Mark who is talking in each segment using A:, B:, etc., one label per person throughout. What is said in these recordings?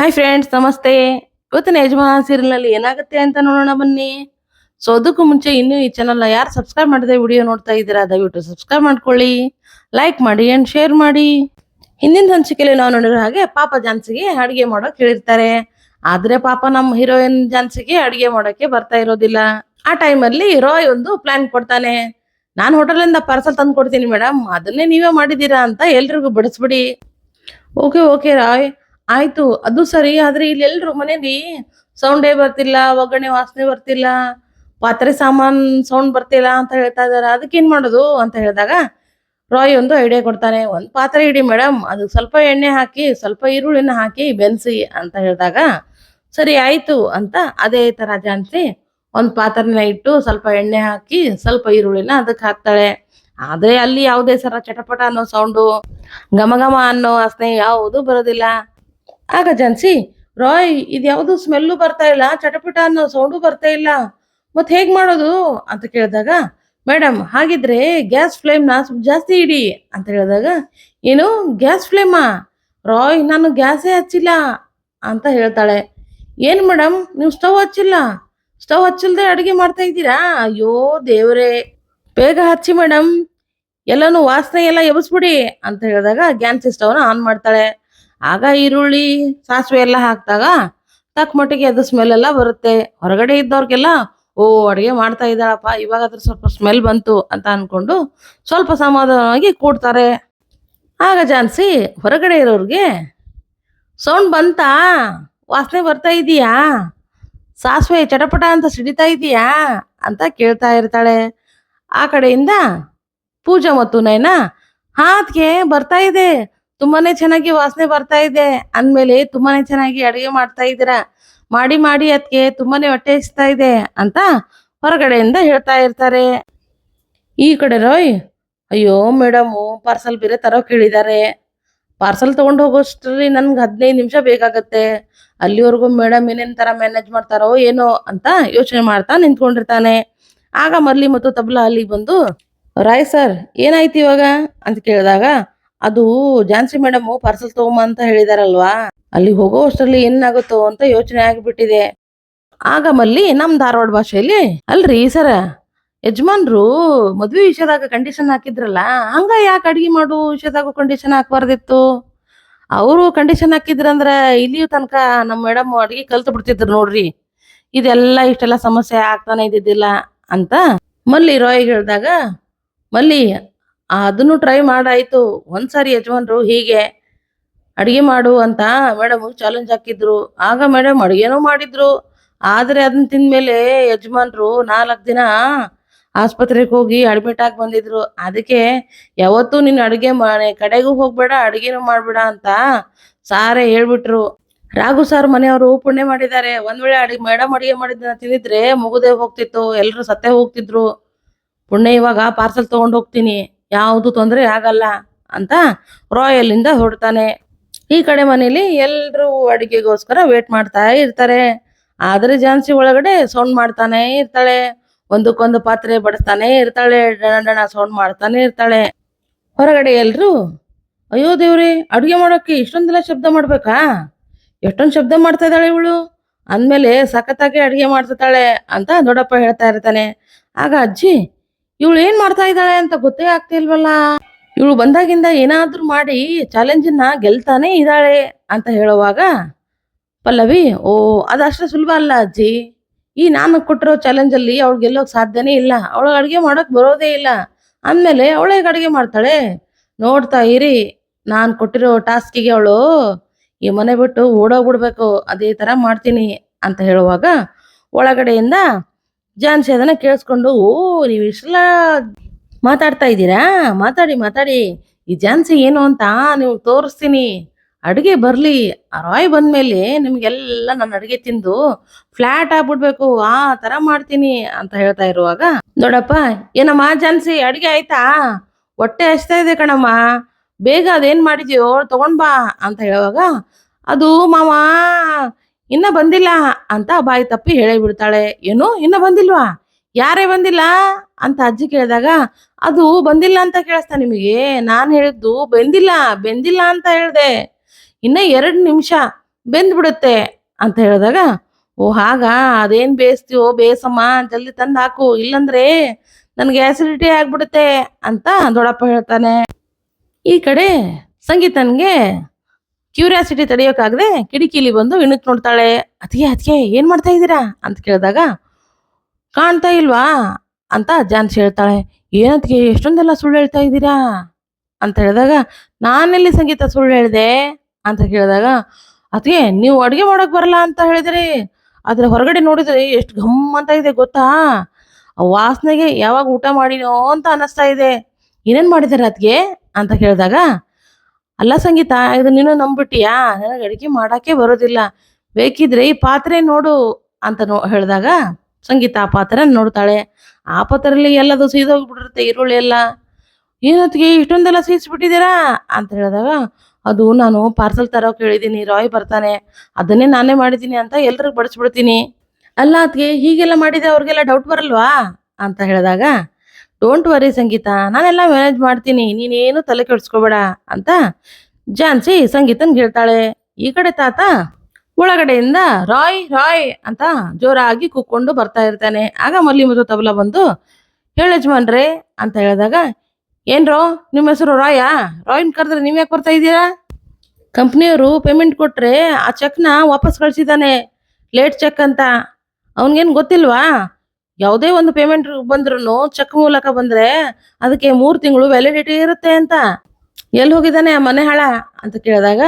A: Hi friends ನಮಸ್ತೆ. ಇವತ್ತಿನ ಯಜಮಾನ ಸೀರಿಯಲ್ನಲ್ಲಿ ಏನಾಗುತ್ತೆ ಅಂತ ನೋಡೋಣ ಬನ್ನಿ. ಸೊ ಅದಕ್ಕೂ ಮುಂಚೆ ಇನ್ನೂ ಈ ಚಾನಲ್ನ ಯಾರು ಸಬ್ಸ್ಕ್ರೈಬ್ ಮಾಡದೆ ವಿಡಿಯೋ ನೋಡ್ತಾ ಇದ್ದೀರಾ, ದಯವಿಟ್ಟು ಸಬ್ಸ್ಕ್ರೈಬ್ ಮಾಡ್ಕೊಳ್ಳಿ. ಲೈಕ್ ಮಾಡಿ ಅಂಡ್ ಶೇರ್ ಮಾಡಿ. ಹಿಂದಿನ ಸಂಚಿಕೆಯಲ್ಲಿ ನಾವು ನೋಡಿರೋ ಹಾಗೆ ಪಾಪ ಜಾನ್ಸಿಗೆ ಅಡಿಗೆ ಮಾಡೋಕೆ ಹೇಳಿರ್ತಾರೆ. ಆದ್ರೆ ಪಾಪ ನಮ್ಮ ಹೀರೋಯಿನ್ ಜಾನ್ಸಿಗೆ ಅಡಿಗೆ ಮಾಡೋಕೆ ಬರ್ತಾ ಇರೋದಿಲ್ಲ. ಆ ಟೈಮಲ್ಲಿ ರಾಯ್ ಒಂದು ಪ್ಲಾನ್ ಕೊಡ್ತಾನೆ. ನಾನು ಹೋಟೆಲಿಂದ ಪಾರ್ಸಲ್ ತಂದು ಕೊಡ್ತೀನಿ ಮೇಡಮ್ ಅದನ್ನೇ ನೀವೇ ಮಾಡಿದ್ದೀರಾ ಅಂತ ಎಲ್ರಿಗೂ ಬಡಿಸ್ಬಿಡಿ. ಓಕೆ ಓಕೆ ರಾಯ್ ಆಯ್ತು, ಅದು ಸರಿ, ಆದ್ರೆ ಇಲ್ಲಿ ಎಲ್ರು ಮನೇಲಿ ಸೌಂಡೇ ಬರ್ತಿಲ್ಲ, ಒಗ್ಗರಣೆ ವಾಸನೆ ಬರ್ತಿಲ್ಲ, ಪಾತ್ರೆ ಸಾಮಾನ್ ಸೌಂಡ್ ಬರ್ತಿಲ್ಲ ಅಂತ ಹೇಳ್ತಾ ಇದಾರೆ. ಅದಕ್ಕೇನ್ ಮಾಡೋದು ಅಂತ ಹೇಳಿದಾಗ ರಾಯ್ ಒಂದು ಐಡಿಯಾ ಕೊಡ್ತಾನೆ. ಒಂದ್ ಪಾತ್ರೆ ಇಡಿ ಮೇಡಮ್ ಅದು ಸ್ವಲ್ಪ ಎಣ್ಣೆ ಹಾಕಿ, ಸ್ವಲ್ಪ ಈರುಳ್ಳಿನ ಹಾಕಿ ಬೆನ್ಸಿ ಅಂತ ಹೇಳಿದಾಗ, ಸರಿ, ಆಯ್ತು ಅಂತ ಅದೇ ತರ ಜಾನ್ಸಿ ಒಂದ್ ಪಾತ್ರೆನ ಇಟ್ಟು ಸ್ವಲ್ಪ ಎಣ್ಣೆ ಹಾಕಿ, ಸ್ವಲ್ಪ ಈರುಳ್ಳಿನ ಅದಕ್ಕೆ ಹಾಕ್ತಾಳೆ. ಆದ್ರೆ ಅಲ್ಲಿ ಯಾವುದೇ ಸರ ಚಟಪಟ ಅನ್ನೋ ಸೌಂಡು ಘಮ ಘಮ ಅನ್ನೋ ವಾಸನೆ ಯಾವುದು ಬರೋದಿಲ್ಲ. ಆಗ ಜನ್ಸಿ, ರಾಯ್, ಇದ್ಯಾವುದು ಸ್ಮೆಲ್ಲು ಬರ್ತಾ ಇಲ್ಲ, ಚಟಪಟ ಅನ್ನೋ ಸೌಂಡು ಬರ್ತಾ ಇಲ್ಲ. ಮತ್ತೆ ಹೇಗ್ ಮಾಡೋದು? ಅಂತ ಕೇಳಿದಾಗ ಮೇಡಮ್ ಹಾಗಿದ್ರೆ ಗ್ಯಾಸ್ ಫ್ಲೇಮ್ನ ಸ್ವಲ್ಪ ಜಾಸ್ತಿ ಇಡಿ. ಅಂತ ಹೇಳಿದಾಗ, ಏನು, ಗ್ಯಾಸ್ ಫ್ಲೇಮಾ? ರಾಯ್, ನಾನು ಗ್ಯಾಸೇ ಹಚ್ಚಿಲ್ಲ. ಅಂತ ಹೇಳ್ತಾಳೆ. ಏನು ಮೇಡಮ್ ನೀವು ಸ್ಟವ್ ಹಚ್ಚಿಲ್ಲ? ಸ್ಟವ್ ಹಚ್ಚಲ್ದೆ ಅಡುಗೆ ಮಾಡ್ತಾ ಇದ್ದೀರಾ? ಅಯ್ಯೋ, ದೇವರೇ, ಬೇಗ ಹಚ್ಚಿ ಮೇಡಮ್ ಎಲ್ಲಾನು ವಾಸನೆ ಎಲ್ಲ ಎಬ್ಸ್ಬಿಡಿ. ಅಂತ ಹೇಳಿದಾಗ ಗ್ಯಾಸ್ ಸ್ಟವ್ನ ಆನ್ ಮಾಡ್ತಾಳೆ. ಆಗ ಈರುಳ್ಳಿ, ಸಾಸಿವೆ ಎಲ್ಲ ಹಾಕಿದಾಗ ತಕ್ಕ ಮಟ್ಟಿಗೆ ಅದು ಸ್ಮೆಲ್ ಎಲ್ಲ ಬರುತ್ತೆ. ಹೊರಗಡೆ ಇದ್ದವ್ರಿಗೆಲ್ಲ, ಓ, ಅಡುಗೆ ಮಾಡ್ತಾ ಇದ್ದಾಳಪ್ಪ ಇವಾಗ ಅದ್ರ ಸ್ವಲ್ಪ ಸ್ಮೆಲ್ ಬಂತು ಅಂತ ಅನ್ಕೊಂಡು ಸ್ವಲ್ಪ ಸಮಾಧಾನವಾಗಿ ಕೂಡ್ತಾರೆ. ಆಗ ಜಾನ್ಸಿ, ಹೊರಗಡೆ ಇರೋರಿಗೆ, ಸೌಂಡ್ ಬಂತಾ? ವಾಸನೆ ಬರ್ತಾ ಇದೆಯಾ? ಸಾಸಿವೆ ಚಟಪಟ ಅಂತ ಸಿಡಿತಾ ಇದೆಯಾ? ಅಂತ ಕೇಳ್ತಾ ಇರ್ತಾಳೆ. ಆ ಕಡೆಯಿಂದ ಪೂಜಾ ಮತ್ತು ನಯನ, ಹಾತ್ಗೆ ಬರ್ತಾ ಇದೆ. ತುಂಬಾನೇ ಚೆನ್ನಾಗಿ ವಾಸನೆ ಬರ್ತಾ ಇದೆ. ಅಂದ್ಮೇಲೆ ತುಂಬಾನೇ ಚೆನ್ನಾಗಿ ಅಡಿಗೆ ಮಾಡ್ತಾ ಇದ್ದೀರಾ? ಮಾಡಿ ಮಾಡಿ ಅದಕ್ಕೆ ತುಂಬಾನೇ ಹೊಟ್ಟೆ ಹಚ್ಚತಾ ಇದೆ ಅಂತ ಹೊರಗಡೆಯಿಂದ ಹೇಳ್ತಾ ಇರ್ತಾರೆ. ಈ ಕಡೆ ರೋಯ್, ಅಯ್ಯೋ ಮೇಡಮ್ ಪಾರ್ಸಲ್ ಬೇರೆ ತರೋ ಕೇಳಿದ್ದಾರೆ ಪಾರ್ಸಲ್ ತಗೊಂಡು ಹೋಗೋಷ್ಟರಲ್ಲಿ ನನ್ಗೆ ಹದಿನೈದು ನಿಮಿಷ ಬೇಕಾಗತ್ತೆ. ಅಲ್ಲಿವರೆಗೂ ಮೇಡಮ್ ಏನೇನ್ ತರ ಮ್ಯಾನೇಜ್ ಮಾಡ್ತಾರೋ ಏನೋ ಅಂತ ಯೋಚನೆ ಮಾಡ್ತಾ ನಿಂತ್ಕೊಂಡಿರ್ತಾನೆ. ಆಗ ಮರ್ಲಿ ಮತ್ತು ತಬ್ಲಾ ಅಲ್ಲಿಗೆ ಬಂದು, ರಾಯ್ ಸರ್, ಏನಾಯ್ತು ಇವಾಗ? ಅಂತ ಕೇಳಿದಾಗ ಅದು ಜಾನ್ಸಿ ಮೇಡಮ್ ಪಾರ್ಸಲ್ ತಗೊಂಬ ಅಂತ ಹೇಳಿದಾರಲ್ವಾ? ಅಲ್ಲಿ ಹೋಗೋ ಅಷ್ಟರಲ್ಲಿ ಏನಾಗುತ್ತೋ ಅಂತ ಯೋಚನೆ ಆಗಿಬಿಟ್ಟಿದೆ. ಆಗ ಮಲ್ಲಿ ನಮ್ಮ ಧಾರವಾಡ ಭಾಷೆಯಲ್ಲಿ, ಅಲ್ರಿ ಸರ ಯಜಮಾನ್ರು ಮದ್ವೆ ವಿಷಯದಾಗ ಕಂಡೀಷನ್ ಹಾಕಿದ್ರಲ್ಲ ಹಂಗ ಯಾಕೆ ಅಡ್ಗೆ ಮಾಡು ವಿಷಯದಾಗ ಕಂಡೀಷನ್ ಹಾಕ್ಬಾರ್ದಿತ್ತು? ಅವರು ಕಂಡೀಷನ್ ಹಾಕಿದ್ರಂದ್ರ ಇಲ್ಲಿಯೂ ತನಕ ನಮ್ಮ ಮೇಡಮ್ ಅಡಿಗೆ ಕಲ್ತು ಬಿಡ್ತಿದ್ರು ನೋಡ್ರಿ. ಇದೆಲ್ಲ ಇಷ್ಟೆಲ್ಲ ಸಮಸ್ಯೆ ಆಗ್ತಾನೆ ಇದ್ದಿದ್ದಿಲ್ಲ ಅಂತ ಮಲ್ಲಿ ರಾಯ್ ಹೇಳಿದಾಗ, ಮಲ್ಲಿ ಅದನ್ನು ಟ್ರೈ ಮಾಡಾಯ್ತು. ಒಂದ್ಸಾರಿ ಯಜಮಾನ್ರು ಹೀಗೆ, ಅಡಿಗೆ ಮಾಡು ಅಂತ ಮೇಡಮ್ ಚಾಲೆಂಜ್ ಹಾಕಿದ್ರು. ಆಗ ಮೇಡಮ್ ಅಡುಗೆನೂ ಮಾಡಿದ್ರು. ಆದ್ರೆ ಅದನ್ನ ತಿಂದ್ಮೇಲೆ ಯಜಮಾನ್ರು ನಾಲ್ಕು ದಿನ ಆಸ್ಪತ್ರೆಗೆ ಹೋಗಿ ಅಡ್ಮಿಟ್ ಆಗಿ ಬಂದಿದ್ರು. ಅದಕ್ಕೆ ಯಾವತ್ತೂ ನೀನು ಅಡುಗೆ ಮಾಡಿ ಕಡೆಗೂ ಹೋಗ್ಬೇಡ, ಅಡುಗೆನೂ ಮಾಡ್ಬೇಡ ಅಂತ ಸಾರೇ ಹೇಳ್ಬಿಟ್ರು. ರಾಘು ಸಾರ್ ಮನೆಯವರು ಪುಣ್ಯ ಮಾಡಿದ್ದಾರೆ. ಒಂದ್ ವೇಳೆ ಅಡಿಗೆ ಮೇಡಮ್ ಅಡಿಗೆ ಮಾಡಿದ್ದನ್ನ ತಿಂದಿದ್ರೆ ಮುಗುದೇ ಹೋಗ್ತಿತ್ತು. ಎಲ್ಲರೂ ಸತ್ತೇ ಹೋಗ್ತಿದ್ರು. ಪುಣ್ಯ ಇವಾಗ ಪಾರ್ಸಲ್ ತಗೊಂಡು ಹೋಗ್ತೀನಿ. ಯಾವುದು ತೊಂದರೆ ಆಗಲ್ಲ ಅಂತ ರಾಯಲಿಂದ ಹೊಡ್ತಾನೆ ಈ ಕಡೆ ಮನೇಲಿ ಎಲ್ಲರೂ ಅಡುಗೆಗೋಸ್ಕರ ವೇಟ್ ಮಾಡ್ತಾ ಇರ್ತಾರೆ. ಆದರೆ ಜಾನ್ಸಿ ಒಳಗಡೆ ಸೌಂಡ್ ಮಾಡ್ತಾನೆ ಇರ್ತಾಳೆ. ಒಂದಕ್ಕೊಂದು ಪಾತ್ರೆ ಬಡಿಸ್ತಾನೆ ಇರ್ತಾಳೆ. ಡಣ ಸೌಂಡ್ ಮಾಡ್ತಾನೆ ಇರ್ತಾಳೆ. ಹೊರಗಡೆ ಎಲ್ಲರೂ ಅಯ್ಯೋ ದೇವ್ರಿ, ಅಡುಗೆ ಮಾಡೋಕೆ ಇಷ್ಟೊಂದೆಲ್ಲ ಶಬ್ದ ಮಾಡ್ಬೇಕಾ? ಎಷ್ಟೊಂದು ಶಬ್ದ ಮಾಡ್ತಾ ಇದ್ದಾಳೆ ಇವಳು? ಅಂದಮೇಲೆ ಸಖತ್ತಾಗಿ ಅಡುಗೆ ಮಾಡ್ತಿದ್ದಾಳೆ ಅಂತ ದೊಡ್ಡಪ್ಪ ಹೇಳ್ತಾ ಇರ್ತಾನೆ. ಆಗ ಅಜ್ಜಿ ಇವಳು ಏನ್ ಮಾಡ್ತಾ ಇದ್ದಾಳೆ ಅಂತ ಗೊತ್ತೇ ಆಗ್ತಿಲ್ವಲ್ಲ ಇವಳು ಬಂದಾಗಿಂದ ಏನಾದ್ರೂ ಮಾಡಿ ಚಾಲೆಂಜನ್ನ ಗೆಲ್ತಾನೆ ಇದ್ದಾಳೆ ಅಂತ ಹೇಳುವಾಗ, ಪಲ್ಲವಿ, ಓ, ಅದಷ್ಟು ಸುಲಭ ಅಲ್ಲ ಅಜ್ಜಿ. ಈ ನಾನು ಕೊಟ್ಟಿರೋ ಚಾಲೆಂಜ್ ಅಲ್ಲಿ ಅವಳು ಗೆಲ್ಲೋಕ್ ಸಾಧ್ಯನೇ ಇಲ್ಲ. ಅವಳಿಗೆ ಅಡುಗೆ ಮಾಡೋಕ್ ಬರೋದೇ ಇಲ್ಲ. ಅಂದ್ಮೇಲೆ ಅವಳೇ ಅಡುಗೆ ಮಾಡ್ತಾಳೆ. ನೋಡ್ತಾ ಇರಿ, ನಾನು ಕೊಟ್ಟಿರೋ ಟಾಸ್ಕಿಗೆ ಅವಳು ಈ ಮನೆ ಬಿಟ್ಟು ಓಡೋಗ್ಬಿಡ್ಬೇಕು, ಅದೇ ತರ ಮಾಡ್ತೀನಿ ಅಂತ ಹೇಳುವಾಗ ಒಳಗಡೆಯಿಂದ ಜಾನ್ಸಿ ಅದನ್ನ ಕೇಳಿಸ್ಕೊಂಡು, ಓ, ನೀವು ಇಷ್ಟೆಲ್ಲ ಮಾತಾಡ್ತಾ ಇದ್ದೀರಾ? ಮಾತಾಡಿ ಮಾತಾಡಿ. ಈ ಜಾನ್ಸಿ ಏನು ಅಂತ ನೀವು ತೋರಿಸ್ತೀನಿ. ಅಡುಗೆ ಬರಲಿ. ಆ ರಾಯ್ ಬಂದ್ಮೇಲೆ ನಿಮಗೆಲ್ಲ ನನ್ನ ಅಡುಗೆ ತಿಂದು ಫ್ಲಾಟ್ ಆಗ್ಬಿಡ್ಬೇಕು. ಆ ತರ ಮಾಡ್ತೀನಿ, ಅಂತ ಹೇಳ್ತಾ ಇರುವಾಗ, ನೋಡಪ್ಪ, ಏನಮ್ಮ ಜಾನ್ಸಿ, ಅಡುಗೆ ಆಯ್ತಾ? ಹೊಟ್ಟೆ ಹಚ್ತಾ ಇದೆ ಕಣಮ್ಮ. ಬೇಗ ಅದೇನ್ ಮಾಡಿದ್ಯೋ, ತಗೊಂಡ್ ಬಾ, ಅಂತ ಹೇಳುವಾಗ, ಅದು ಮಾವ ಇನ್ನ ಬಂದಿಲ್ಲ ಅಂತ ಬಾಯಿ ತಪ್ಪಿ ಹೇಳೇ ಬಿಡ್ತಾಳೆ. ಏನು? ಇನ್ನ ಬಂದಿಲ್ವಾ? ಯಾರೇ ಬಂದಿಲ್ಲ ಅಂತ ಅಜ್ಜಿ ಕೇಳಿದಾಗ, ಅದು ಬಂದಿಲ್ಲ ಅಂತ ಕೇಳಿಸ್ತಾ ನಿಮಗೆ? ನಾನು ಹೇಳಿದ್ದು ಬೆಂದಿಲ್ಲ ಬೆಂದಿಲ್ಲ ಅಂತ ಹೇಳ್ದೆ. ಇನ್ನ ಎರಡು ನಿಮಿಷ ಬೆಂದ್ಬಿಡುತ್ತೆ ಅಂತ ಹೇಳಿದಾಗ, ಓ ಹಾಗ, ಅದೇನ್ ಬೇಯಿಸ್ತೀವೋ ಬೇಸಮ್ಮ, ಜಲ್ದಿ ತಂದು ಹಾಕು. ಇಲ್ಲಂದ್ರೆ ನನಗೆ ಆಸಿಡಿಟಿ ಆಗ್ಬಿಡುತ್ತೆ. ಅಂತ ದೊಡ್ಡಪ್ಪ ಹೇಳ್ತಾನೆ. ಈ ಕಡೆ ಸಂಗೀತನ್ಗೆ ಕ್ಯೂರಿಯಾಸಿಟಿ ತಡೆಯೋಕ್ಕಾಗದೆ ಕಿಟಕಿಲಿ ಬಂದು ಇಣಕ್ ನೋಡ್ತಾಳೆ ಅದಕ್ಕೆ ಅದಕ್ಕೆ ಏನು ಮಾಡ್ತಾ ಇದ್ದೀರಾ? ಅಂತ ಕೇಳಿದಾಗ, ಕಾಣ್ತಾ ಇಲ್ವಾ? ಅಂತ ಜಾನ್ಸಿ ಹೇಳ್ತಾಳೆ ಏನತ್ಗೆ ಎಷ್ಟೊಂದೆಲ್ಲ ಸುಳ್ಳು ಹೇಳ್ತಾ ಇದ್ದೀರಾ? ಅಂತ ಹೇಳಿದಾಗ, ನಾನೆಲ್ಲಿ ಸಂಗೀತ ಸುಳ್ಳು ಹೇಳಿದೆ? ಅಂತ ಕೇಳಿದಾಗ ಅದಕ್ಕೆ ನೀವು ಅಡುಗೆ ಮಾಡೋಕೆ ಬರಲ್ಲ ಅಂತ ಹೇಳಿದ್ರಿ. ಆದ್ರೆ ಹೊರಗಡೆ ನೋಡಿದ್ರೆ ಎಷ್ಟು ಘಮ್ ಅಂತ ಇದೆ, ಗೊತ್ತಾ? ಆ ವಾಸನೆಗೆ ಯಾವಾಗ ಊಟ ಮಾಡಿನೋ ಅಂತ ಅನ್ನಿಸ್ತಾ ಇದೆ. ಏನೇನು ಮಾಡಿದಾರೆ ಅದ್ಗೆ ಅಂತ ಕೇಳಿದಾಗ ಅಲ್ಲ ಸಂಗೀತ, ಇದು ನೀನು ನಂಬಿಟ್ಟಿಯಾ ನನಗೆ ಅಡುಗೆ ಮಾಡಕ್ಕೆ ಬರೋದಿಲ್ಲ. ಬೇಕಿದ್ರೆ ಈ ಪಾತ್ರೆ ನೋಡು ಅಂತ ನೋ, ಹೇಳಿದಾಗ ಸಂಗೀತ ಆ ಪಾತ್ರೆ ನೋಡ್ತಾಳೆ. ಆ ಪಾತ್ರೆಯಲ್ಲಿ ಎಲ್ಲದು ಸೀದೋಗ್ಬಿಟ್ಟಿರುತ್ತೆ, ಈರುಳ್ಳಿ ಎಲ್ಲ. ಏನೊತ್ತಿಗೆ ಇಷ್ಟೊಂದೆಲ್ಲ ಸೀಸ್ಬಿಟ್ಟಿದ್ದೀರಾ? ಅಂತ ಹೇಳಿದಾಗ, ಅದು ನಾನು ಪಾರ್ಸಲ್ ತರೋಕೆ ಹೇಳಿದ್ದೀನಿ, ರಾಯ್ ಬರ್ತಾನೆ. ಅದನ್ನೇ ನಾನೇ ಮಾಡಿದ್ದೀನಿ ಅಂತ ಎಲ್ರಿಗೂ ಬಡಿಸ್ಬಿಡ್ತೀನಿ. ಅಲ್ಲ ಅದಕ್ಕೆ ಹೀಗೆಲ್ಲ ಮಾಡಿದೆ ಅವ್ರಿಗೆಲ್ಲ ಡೌಟ್ ಬರಲ್ವಾ? ಅಂತ ಹೇಳಿದಾಗ ಡೋಂಟ್ ವರಿ ಸಂಗೀತ. ನಾನೆಲ್ಲ ಮ್ಯಾನೇಜ್ ಮಾಡ್ತೀನಿ. ನೀನೇನು ತಲೆ ಕೆಡಿಸ್ಕೋಬೇಡ ಅಂತ ಜಾನ್ಸಿ ಸಂಗೀತನ್ ಹೇಳ್ತಾಳೆ. ಈ ಕಡೆ ತಾತ ಒಳಗಡೆಯಿಂದ ರಾಯ್ ರಾಯ್ ಅಂತ ಜೋರಾಗಿ ಕೂಕೊಂಡು ಬರ್ತಾ ಇರ್ತಾನೆ. ಆಗ ಮಲ್ಲಿ ಮತ್ತು ತಬಲ ಬಂದು, ಹೇಳ ಯಜಮಾನ್ರೆ ಅಂತ ಹೇಳಿದಾಗ, ಏನ್ರೋ, ನಿಮ್ಮ ಹೆಸರು ರಾಯಾ? ರಾಯ್ನ ಕರೆದ್ರೆ ನೀವು ಯಾಕೆ ಬರ್ತಾ ಇದ್ದೀರಾ? ಕಂಪ್ನಿಯವರು ಪೇಮೆಂಟ್ ಕೊಟ್ರೆ ಆ ಚೆಕ್ನ ವಾಪಸ್ ಕಳ್ಸಿದಾನೆ. ಲೇಟ್ ಚೆಕ್ ಅಂತ. ಅವನಿಗೇನು ಗೊತ್ತಿಲ್ವಾ? ಯಾವುದೇ ಒಂದು ಪೇಮೆಂಟ್ ಬಂದ್ರು ಚೆಕ್ ಮೂಲಕ ಬಂದ್ರೆ ಅದಕ್ಕೆ ಮೂರು ತಿಂಗಳು ವ್ಯಾಲಿಡಿಟಿ ಇರುತ್ತೆ ಅಂತ. ಎಲ್ಲಿ ಹೋಗಿದ್ದಾನೆ ಆ ಮನೆ ಹಾಳ? ಅಂತ ಕೇಳಿದಾಗ,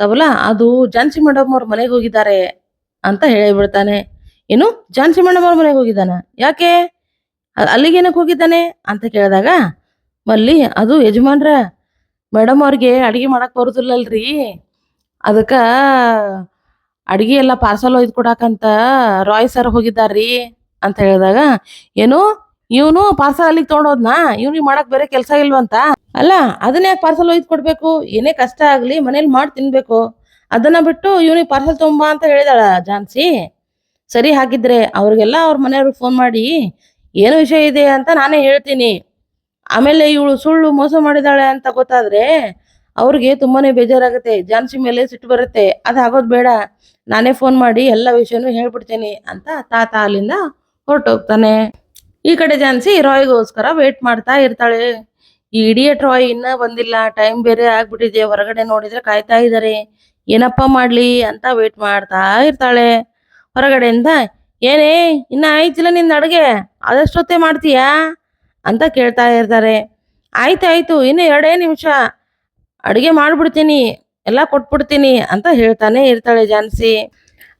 A: ತಬಲ, ಅದು ಜಾನ್ಸಿ ಮೇಡಮ್ ಅವ್ರ ಮನೆಗೆ ಹೋಗಿದ್ದಾರೆ ಅಂತ ಹೇಳಿಬಿಡ್ತಾನೆ ಏನು? ಜಾನ್ಸಿ ಮೇಡಮ್ ಅವ್ರ ಮನೆಗೆ ಹೋಗಿದ್ದಾನ? ಯಾಕೆ? ಅಲ್ಲಿಗೆ ಅಲ್ಲಿಗೇನಕ್ಕೆ ಹೋಗಿದ್ದಾನೆ? ಅಂತ ಕೇಳಿದಾಗ, ಮಲ್ಲಿ, ಅದು ಯಜಮಾನ್ರ. ಮೇಡಮ್ ಅವ್ರಿಗೆ ಅಡಿಗೆ ಮಾಡಕ್ ಬರುದಿಲ್ಲಲ್ರಿ. ಅದಕ್ಕ ಅಡಿಗೆ ಎಲ್ಲ ಪಾರ್ಸಲ್ ಒಯ್ದು ಕೊಡಾಕಂತ ರಾಯ್ ಸರ್ ಹೋಗಿದ್ದಾರ್ರಿ. ಅಂತ ಹೇಳಿದಾಗ, ಏನು ಇವನು ಪಾರ್ಸಲ್ ಅಲ್ಲಿಗೆ ತೊಗೊಂಡೋದ್ನಾ? ಇವ್ನಿಗೆ ಮಾಡಕ್ ಬೇರೆ ಕೆಲಸ ಇಲ್ವಂತ? ಅಲ್ಲ, ಅದನ್ನ ಯಾಕೆ ಪಾರ್ಸಲ್ ಒಯ್ದು ಕೊಡ್ಬೇಕು? ಏನೇ ಕಷ್ಟ ಆಗ್ಲಿ ಮನೇಲಿ ಮಾಡಿ ತಿನ್ಬೇಕು. ಅದನ್ನ ಬಿಟ್ಟು ಇವನಿಗೆ ಪಾರ್ಸಲ್ ತುಂಬಾ ಅಂತ ಹೇಳಿದಾಳ ಜಾನ್ಸಿ. ಸರಿ ಹಾಗಿದ್ರೆ ಅವ್ರಿಗೆಲ್ಲ ಅವ್ರ ಮನೆಯವ್ರಿಗೆ ಫೋನ್ ಮಾಡಿ, ಏನು ವಿಷಯ ಇದೆ ಅಂತ ನಾನೇ ಹೇಳ್ತೀನಿ. ಆಮೇಲೆ ಇವಳು ಸುಳ್ಳು ಮೋಸ ಮಾಡಿದಾಳೆ ಅಂತ ಗೊತ್ತಾದ್ರೆ ಅವ್ರಿಗೆ ತುಂಬಾನೇ ಬೇಜಾರಾಗುತ್ತೆ. ಜಾನ್ಸಿ ಮೇಲೆ ಸಿಟ್ಟು ಬರುತ್ತೆ. ಅದು ಆಗೋದು ಬೇಡ. ನಾನೇ ಫೋನ್ ಮಾಡಿ ಎಲ್ಲ ವಿಷಯನೂ ಹೇಳ್ಬಿಡ್ತೀನಿ ಅಂತ ತಾತ ಅಲ್ಲಿಂದ ಹೊರಟೋಗ್ತಾನೆ. ಈ ಕಡೆ ಜಾನ್ಸಿ ರಾಯ್ಗೋಸ್ಕರ ವೇಟ್ ಮಾಡ್ತಾ ಇರ್ತಾಳೆ. ಈ ಇಡಿಯಟ್ ರಾಯ್ ಇನ್ನ ಬಂದಿಲ್ಲ. ಟೈಮ್ ಬೇರೆ ಆಗ್ಬಿಟ್ಟಿದೆ. ಹೊರಗಡೆ ನೋಡಿದ್ರೆ ಕಾಯ್ತಾ ಇದ್ದಾರೆ ಏನಪ್ಪ ಮಾಡ್ಲಿ ಅಂತ ವೇಟ್ ಮಾಡ್ತಾ ಇರ್ತಾಳೆ. ಹೊರಗಡೆಯಿಂದ, ಏನೇ, ಇನ್ನ ಆಯ್ತಿಲ್ಲ ನಿನ್ನ ಅಡುಗೆ. ಅದಷ್ಟೊತ್ತೇ ಮಾಡ್ತೀಯಾ? ಅಂತ ಕೇಳ್ತಾ ಇರ್ತಾರೆ. ಆಯ್ತು ಆಯ್ತಾಯ್ತು ಇನ್ನು ಎರಡೇ ನಿಮಿಷ. ಅಡುಗೆ ಮಾಡ್ಬಿಡ್ತೀನಿ. ಎಲ್ಲ ಕೊಟ್ಬಿಡ್ತೀನಿ ಅಂತ ಹೇಳ್ತಾನೆ ಇರ್ತಾಳೆ ಜಾನ್ಸಿ.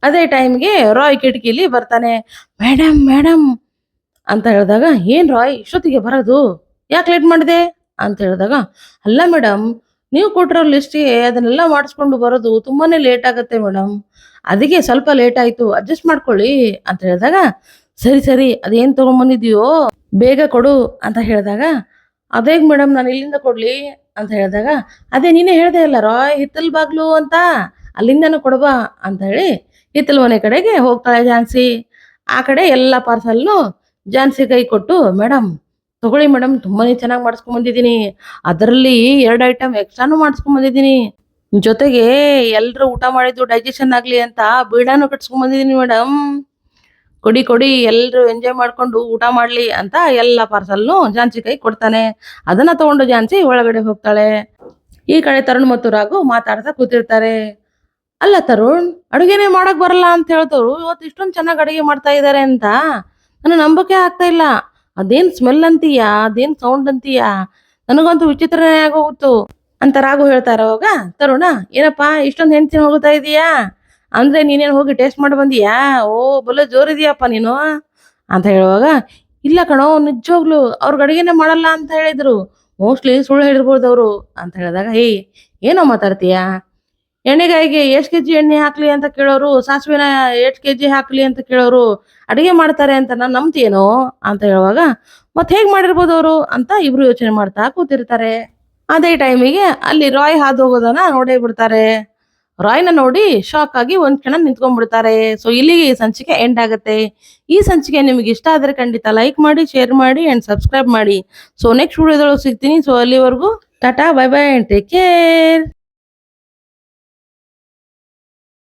A: ಅದೇ ಟೈಮ್ಗೆ ರಾಯ್ ಕಿಟಕಿಲಿ ಬರ್ತಾನೆ ಮೇಡಮ್ ಮೇಡಮ್ ಅಂತ ಹೇಳಿದಾಗ, ಏನ್ ರಾಯ್, ಇಷ್ಟೊತ್ತಿಗೆ ಬರೋದು? ಯಾಕೆ ಲೇಟ್ ಮಾಡಿದೆ? ಅಂತ ಹೇಳಿದಾಗ, ಅಲ್ಲ ಮೇಡಮ್ ನೀವು ಕೊಟ್ಟಿರೋ ಲಿಸ್ಟಿಗೆ ಅದನ್ನೆಲ್ಲ ಮಾಡಿಸ್ಕೊಂಡು ಬರೋದು ತುಂಬಾನೇ ಲೇಟ್ ಆಗುತ್ತೆ ಮೇಡಮ್ ಅದಕ್ಕೆ ಸ್ವಲ್ಪ ಲೇಟ್ ಆಯ್ತು ಅಡ್ಜಸ್ಟ್ ಮಾಡ್ಕೊಳ್ಳಿ ಅಂತ ಹೇಳಿದಾಗ, ಸರಿ ಸರಿ, ಅದೇನ್ ತಗೊಂಬಂದಿದ್ಯೋ, ಬೇಗ ಕೊಡು ಅಂತ ಹೇಳಿದಾಗ, ಅದೇ ಮೇಡಮ್ ನಾನು ಇಲ್ಲಿಂದ ಕೊಡ್ಲಿ ಅಂತ ಹೇಳಿದಾಗ, ಅದೇ ನೀನೇ ಹೇಳ್ದೆ ಅಲ್ಲ ರಾಯ್ ಹಿತ್ತಲ್ ಬಾಗ್ಲು ಅಂತ, ಅಲ್ಲಿಂದನೂ ಕೊಡಬಾ ಅಂತ ಹೇಳಿ ಹಿತ್ತಲ್ ಮನೆ ಕಡೆಗೆ ಹೋಗ್ತಾಳೆ ಝಾನ್ಸಿ. ಆ ಕಡೆ ಎಲ್ಲ ಪಾರ್ಸಲ್ನು ಝಾನ್ಸಿ ಕೈ ಕೊಟ್ಟು ಮೇಡಮ್ ತಗೊಳ್ಳಿ ಮೇಡಮ್ ತುಂಬಾನೇ ಚೆನ್ನಾಗಿ ಮಾಡಿಸ್ಕೊಂಡ್ ಬಂದಿದ್ದೀನಿ. ಅದರಲ್ಲಿ ಎರಡು ಐಟಮ್ ಎಕ್ಸ್ಟ್ರಾನು ಮಾಡಿಸ್ಕೊಂಡ್ ಬಂದಿದ್ದೀನಿ. ಜೊತೆಗೆ ಎಲ್ರು ಊಟ ಮಾಡಿದ್ದು ಡೈಜೆಷನ್ ಆಗ್ಲಿ ಅಂತ ಬೀಡಾನು ಕಟ್ಸ್ಕೊಂಡ್ ಬಂದಿದ್ದೀನಿ ಮೇಡಮ್ ಕೊಡಿ ಕೊಡಿ, ಎಲ್ರು ಎಂಜಾಯ್ ಮಾಡ್ಕೊಂಡು ಊಟ ಮಾಡ್ಲಿ ಅಂತ ಎಲ್ಲ ಪಾರ್ಸಲ್ನು ಝಾನ್ಸಿ ಕೈ ಕೊಡ್ತಾನೆ. ಅದನ್ನ ತಗೊಂಡು ಝಾನ್ಸಿ ಒಳಗಡೆ ಹೋಗ್ತಾಳೆ. ಈ ಕಡೆ ತರುಣ್ ಮತ್ತು ರಾಘು ಮಾತಾಡ್ತಾ ಕೂತಿರ್ತಾರೆ. ಅಲ್ಲ ತರುಣ್, ಅಡುಗೆನೇ ಮಾಡಕ್ ಬರಲ್ಲ ಅಂತ ಹೇಳ್ತವ್ರು ಇವತ್ತು ಇಷ್ಟೊಂದು ಚೆನ್ನಾಗಿ ಅಡುಗೆ ಮಾಡ್ತಾ ಇದ್ದಾರೆ ಅಂತ. ನನಗೆ ನಂಬಕ್ಕೆ ಆಗ್ತಾ ಇಲ್ಲ. ಅದೇನ್ ಸ್ಮೆಲ್ ಅಂತೀಯ? ಅದೇನ್ ಸೌಂಡ್ ಅಂತೀಯ? ನನಗಂತೂ ವಿಚಿತ್ರನೇ ಆಗೋಗುತ್ತು ಅಂತ ರಾಘು ಹೇಳ್ತಾರ ಅವಾಗ ತರುಣ, ಏನಪ್ಪಾ, ಇಷ್ಟೊಂದು ಹೆಂಡ್ತಿ ಹೋಗ್ತಾ ಇದೀಯಾ? ಅಂದ್ರೆ ನೀನೇನು ಹೋಗಿ ಟೇಸ್ಟ್ ಮಾಡಿ ಬಂದಿಯಾ? ಓ ಬಲೆ ಜೋರಿದೀಯಪ್ಪ ನೀನು ಅಂತ ಹೇಳುವಾಗ ಇಲ್ಲ ಕಣೋ, ನಿಜವಾಗ್ಲು ಅವ್ರಿಗೆ ಅಡುಗೆನೇ ಮಾಡಲ್ಲ ಅಂತ ಹೇಳಿದ್ರು. ಮೋಸ್ಟ್ಲಿ ಸುಳ್ಳು ಹೇಳಿರ್ಬೋದು ಅವರು ಅಂತ ಹೇಳಿದಾಗ ಹೇ ಏನೋ ಮಾತಾಡ್ತೀಯಾ? ಎಣ್ಣೆಗಾಯಿಗೆ ಎಷ್ಟು ಕೆ ಜಿ ಎಣ್ಣೆ ಹಾಕ್ಲಿ ಅಂತ ಕೇಳೋರು, ಸಾಸಿವೆನ ಎಷ್ಟು ಕೆ ಜಿ ಹಾಕ್ಲಿ ಅಂತ ಕೇಳೋರು ಅಡುಗೆ ಮಾಡ್ತಾರೆ ಅಂತ ನಾನು ನಂಬ್ತೀನೋ ಅಂತ ಹೇಳುವಾಗ, ಮತ್ತೆ ಹೇಗೆ ಮಾಡಿರ್ಬೋದು ಅವರು ಅಂತ ಇಬ್ರು ಯೋಚನೆ ಮಾಡ್ತಾ ಕೂತಿರ್ತಾರೆ. ಅದೇ ಟೈಮಿಗೆ ಅಲ್ಲಿ ರಾಯ್ ಹಾದು ಹೋಗೋದನ್ನ ನೋಡೇ ಬಿಡ್ತಾರೆ. ರಾಯ್ನ ನೋಡಿ ಶಾಕ್ ಆಗಿ ಒಂದ್ ಕ್ಷಣ ನಿಂತ್ಕೊಂಡ್ಬಿಡ್ತಾರೆ. ಸೊ ಇಲ್ಲಿಗೆ ಈ ಸಂಚಿಕೆ ಎಂಡ್ ಆಗುತ್ತೆ. ಈ ಸಂಚಿಕೆ ನಿಮಗೆ ಇಷ್ಟ ಆದ್ರೆ ಖಂಡಿತ ಲೈಕ್ ಮಾಡಿ ಶೇರ್ ಮಾಡಿ ಅಂಡ್ ಸಬ್ಸ್ಕ್ರೈಬ್ ಮಾಡಿ. ಸೊ ನೆಕ್ಸ್ಟ್ ವಿಡಿಯೋದೊಳಗೆ ಸಿಗ್ತೀನಿ. ಸೊ ಅಲ್ಲಿವರೆಗೂ tata bye bye and take care